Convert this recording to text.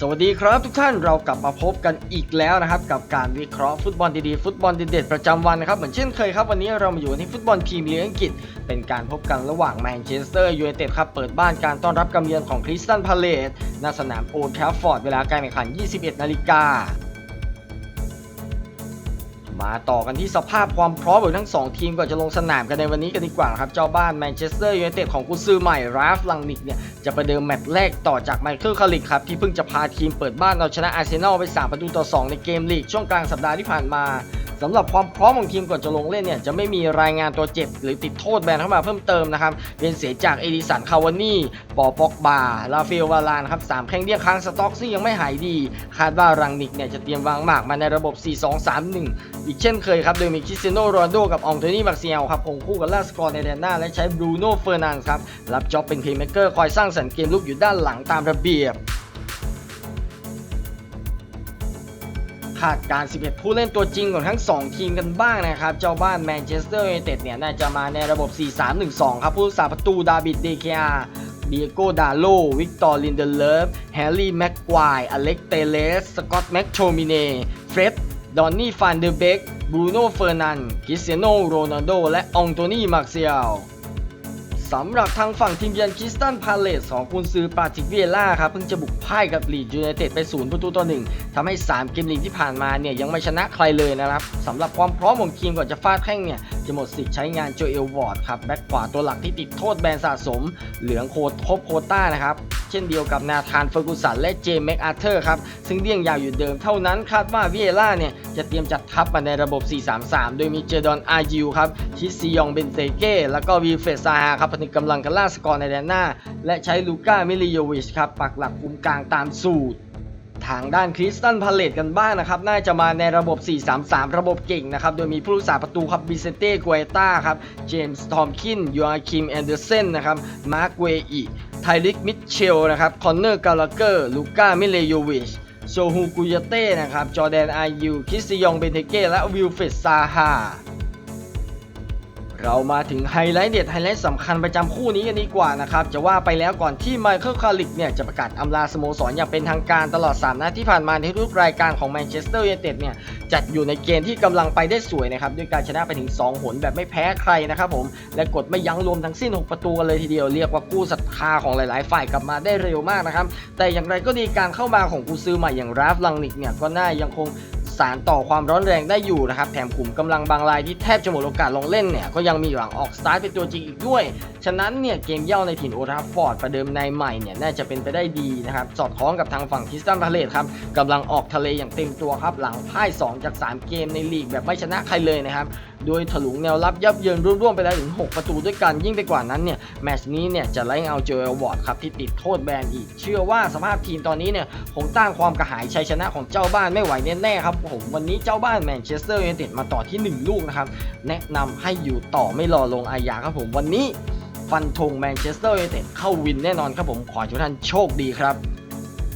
สวัสดีครับทุกท่านเรากลับมาพบกันอีกแล้วนะครับ กับการวิเคราะห์ฟุตบอลดีๆฟุตบอลเด็ดๆประจำวันนะครับเหมือนเช่นเคยครับวันนี้เรามาอยู่ที่ฟุตบอลพรีเมียร์อังกฤษ เป็นการพบกันระหว่างแมนเชสเตอร์ยูไนเต็ดครับเปิดบ้านการต้อนรับกำเยือนของคริสตันพาเลตณสนามโอลด์แทราฟฟอร์ดเวลาการแข่งขัน 21 นาฬิกา มาต่อกันที่สภาพความพร้อมของทั้ง 2 ทีมก่อนจะลงสนามกันในวันนี้กันดีกว่าครับ เจ้าบ้านแมนเชสเตอร์ยูไนเต็ดของกุนซือใหม่ราฟลังนิกเนี่ยจะประเดิมแมตช์แรกต่อจากไมเคิลคาริกครับ ที่เพิ่งจะพาทีมเปิดบ้านเอาชนะอาร์เซนอลไป 3 ประตูต่อ 2 ในเกมลีกช่วงกลางสัปดาห์ที่ผ่านมา สำหรับความพร้อมของทีมก่อนจะลงเล่นเนี่ยจะไม่มีรายงานตัวเจ็บ หรือติดโทษแบนเข้ามาเพิ่มเติมนะครับเป็นเสียจากเอดิสันคาวานี่ปอปอกบาลาเฟลวาลานครับสามแข้งเรียกค้างสต็อกซี่ยังไม่หายดี คาดว่ารังนิกเนี่ยจะเตรียมวางหมากมาในระบบ 4-2-3-1 อีกเช่นเคยครับโดยมีคริสเตียโนโรนโดกับอองโตนี่มาร์เซียลครับคงคู่กับลาสกอร์ในแดนหน้า และใช้บรูโน่เฟอร์นันครับรับจ็อบเป็นเพลย์เมคเกอร์คอยสร้างสรรค์เกมลุกอยู่ด้านหลังตามระเบียบ คาดการ 11 ผู้เล่นตัวจริงของทั้ง 2 ทีมกันบ้างนะครับ เจ้าบ้านแมนเชสเตอร์ยูไนเต็ดเนี่ยน่าจะมาในระบบ 4-3-1-2 ครับ ผู้รักษาประตูดาบิดเดเคอาเดียโกดาโล วิกตอร์ลินเดเลฟ แฮร์รี่ แม็กควาย อเล็กเตเลส สกอตแม็กโชมิเน่ เฟร็ด ดอนนี่ ฟานเดอร์เบก บรูโน่ เฟอร์นัน คริสเตียโน โรนัลโด และองโตนี่ มาร์เซียล สำหรับทางฝั่งทีมเยือนคริสตันพาเลสของกุนซือปาติกเวียล่าครับ เพิ่งจะบุกพ่ายกับลีดยูไนเต็ดไปศูนย์ประตูต่อหนึ่งทำให้ 3 เกมลีกที่ผ่านมาเนี่ยยังไม่ชนะใครเลยนะครับสำหรับความพร้อมของทีมก่อนจะฟาดแข้งเนี่ยจะหมดสิทธิ์ใช้งานโจเอลวอร์ดครับแบ็กขวาตัวหลักที่ติดโทษแบนสะสม เหลืองโคตรครบโคต้านะครับ เช่นเดียวกับนาธานเฟอร์กูสันและเจมส์แม็กอาเธอร์ครับ ซึ่งเลี่ยงยาวอยู่เดิมเท่านั้นคาดว่าวิเอล่าเนี่ยจะเตรียมจัดทัพมาในระบบ 4-3-3 โดยมีเจดอนอายิวครับชิซิยองเบนเซเก้แล้วก็วีเฟซาฮาครับผนึกกำลังกันล่าสกอร์ในแดนหน้า และใช้ลูก้ามิลิโยวิชครับปักหลักคุมกลางตามสูตร ทางด้านคริสตันพาเลตกันบ้างนะครับ น่าจะมาในระบบ 4-3-3 ระบบเก่งนะครับ โดยมีผู้รักษาประตูครับบิเซเต้กัวต้าครับ เจมส์ ทอมคิน ยูอาคิม แอนเดอร์เซนนะครับ มาร์คเวอีไทริก มิทเชล นะครับ คอนเนอร์ กาลาเกอร์ ลูก้า มิเลโยวิชโชฮู กุยเต้ นะครับ จอแดน อายู คริสติยอง เบนเทเก้ และวิลเฟรดซาฮา เรามาถึงไฮไลท์เด็ดไฮไลท์สำคัญประจำคู่นี้กันดีกว่านะครับ จะว่าไปแล้วก่อนที่ไมเคิลคาริกเนี่ยจะประกาศอำลาสโมสรอย่างเป็นทางการตลอด 3 นัดที่ผ่านมาในทุกรายการของแมนเชสเตอร์ยูไนเต็ดเนี่ยจัดอยู่ในเกณฑ์ที่กำลังไปได้สวยนะครับ ด้วยการชนะไปถึง 2 หนแบบไม่แพ้ใครนะครับผม และกดไม่ยั้งรวมทั้งสิ้น 6 ประตูกันเลยทีเดียวเรียกว่ากู้ศรัทธาของหลาย ๆ ฝ่ายกลับมาได้เร็วมากนะครับแต่อย่างไรก็ดีการเข้ามาของกูซื้อใหม่อย่างราฟลังนิกเนี่ยก็น่ายังคง สารต่อความร้อนแรงได้อยู่นะครับ แถมกลุ่มกำลังบางรายที่แทบจะหมดโอกาสลงเล่นเนี่ย ก็ยังมีหวังออกสตาร์ทเป็นตัวจริงอีกด้วย ฉะนั้นเนี่ยเกมเย่าในถิ่นโอทราฟอร์ดประเดิมในใหม่เนี่ยน่าจะเป็นไปได้ดีนะครับ สอดคล้องกับทางฝั่งคริสตันพาเลตครับกำลังออกทะเลอย่างเต็มตัวครับหลังพ่าย 2 จาก 3 เกมในลีกแบบไม่ชนะใครเลยนะครับโดยถลุงแนวรับยับเยินร่วมๆไปแล้วถึง 6 ประตูด้วยกันยิ่งไปกว่านั้นเนี่ยแมตช์นี้เนี่ยจะไล่เอาโจอวอร์ดครับที่ติดโทษแบนอีก เชื่อว่าสภาพทีมตอนนี้เนี่ยคงต้านความกระหายชัยชนะของเจ้าบ้านไม่ไหวแน่ๆครับผมวันนี้เจ้าบ้านแมนเชสเตอร์ยูไนเต็ดมาต่อที่ 1 ลูกนะครับแนะนำให้อยู่ต่อไม่รอลงอาญาครับผมวันนี้ฟันธงแมนเชสเตอร์ยูไนเต็ดเข้าวินแน่นอนครับผมขอทุกท่านโชคดีครับ